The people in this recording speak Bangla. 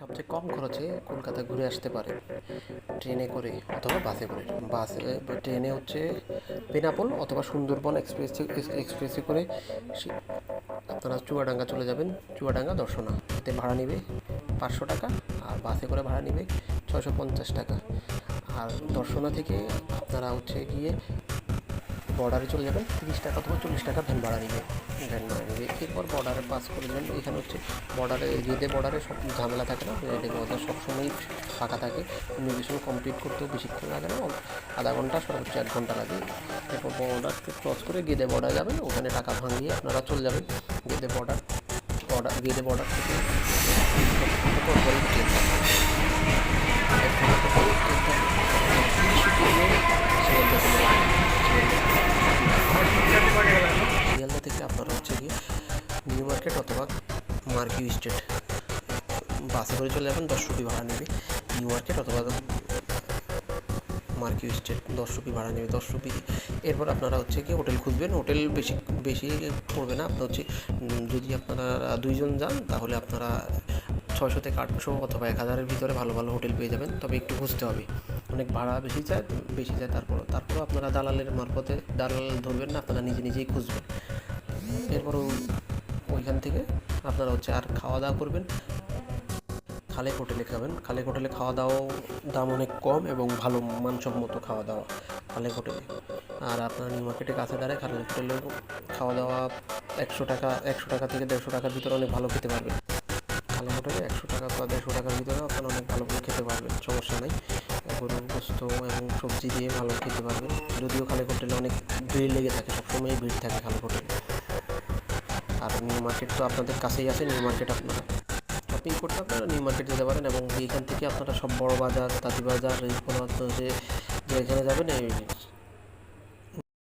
সবচেয়ে কম খরচে কলকাতা ঘুরে আসতে পারে। ট্রেনে করে অথবা বাসে করে। বাসে, ট্রেনে হচ্ছে বেনাপোল অথবা সুন্দরবন এক্সপ্রেস, এক্সপ্রেসে করে আপনারা চুয়াডাঙ্গা চলে যাবেন। চুয়াডাঙ্গা দর্শনা এতে ভাড়া নেবে পাঁচশো টাকা আর বাসে করে ভাড়া নেবে ছয়শো পঞ্চাশ টাকা। আর দর্শনা থেকে আপনারা হচ্ছে গিয়ে বর্ডারে চলে যাবেন তিরিশ টাকা অথবা চল্লিশ টাকা ভ্যান ভাড়া নেবে ভ্যান ভাড়া নেবে। এরপর বর্ডারে পাস করে যাবেন এখানে হচ্ছে বর্ডারে গেদে বর্ডারে সব ঝামেলা থাকে না বর্ডার সবসময়ই ফাঁকা থাকে ইমিগ্রেশন কমপ্লিট করতেও বেশিক্ষণ লাগে না, আধা ঘণ্টা, সর্বোচ্চ এক ঘণ্টা লাগে। এরপর বর্ডারকে ক্রস করে গেদে বর্ডার যাবেন, ওখানে টাকা ভাঙিয়ে আপনারা চলে যাবেন Gede border border Gede border থেকে। মার্কেট, অথবা মার্কিউ স্টেট। বাসে করে চলে যাবেন, দশ রুপি ভাড়া নেবে। নিউ মার্কেট অথবা মার্কিউ স্টেট, দশ রুপি ভাড়া নেবে, দশ রুপি। এরপর আপনারা হচ্ছে কি হোটেল খুঁজবেন। হোটেল বেশি বেশি পড়বে না। আপনার হচ্ছে যদি আপনারা দুইজন যান, তাহলে আপনারা ছয়শো থেকে আটশো অথবা এক হাজারের ভিতরে ভালো ভালো হোটেল পেয়ে যাবেন। তবে একটু খুঁজতে হবে। অনেক ভাড়া বেশি চায় বেশি চায় তারপর তারপর আপনারা দালালের মারফতে দালাল ধরবেন না, আপনারা নিজে নিজেই খুঁজবেন। এরপর ওইখান থেকে আপনারা হচ্ছে আর খাওয়া দাওয়া করবেন। খালেক হোটেলে খাবেন। খালেক হোটেলে খাওয়া দাওয়াও দাম অনেক কম এবং ভালো মানসম্মত খাওয়া দাওয়া খালেক হোটেলে। আর আপনার নিউ মার্কেটে কাছে দাঁড়ায় খালেক হোটেলেও খাওয়া দাওয়া একশো টাকা একশো টাকা থেকে দেড়শো টাকার ভিতরে অনেক ভালো খেতে পারবেন। খালেক হোটেলে একশো টাকা বা দেড়শো টাকার ভিতরে আপনারা অনেক ভালো করে খেতে পারবেন, সমস্যা নেই। গরুর গোস্ত এবং সবজি দিয়ে ভালো খেতে পারবেন। যদিও খালেক হোটেলে অনেক ভিড় লেগে থাকে সবসময় ভিড় থাকে খালেক হোটেলে। আর নিউ মার্কেট তো আপনাদের কাছেই আছে নিউ মার্কেট আপনারা শপিং করতে আপনারা নিউ মার্কেট যেতে পারেন এবং এইখান থেকে আপনারা সব বড় বাজার, তাঁতি বাজার কোনো যে যেখানে যাবেন এই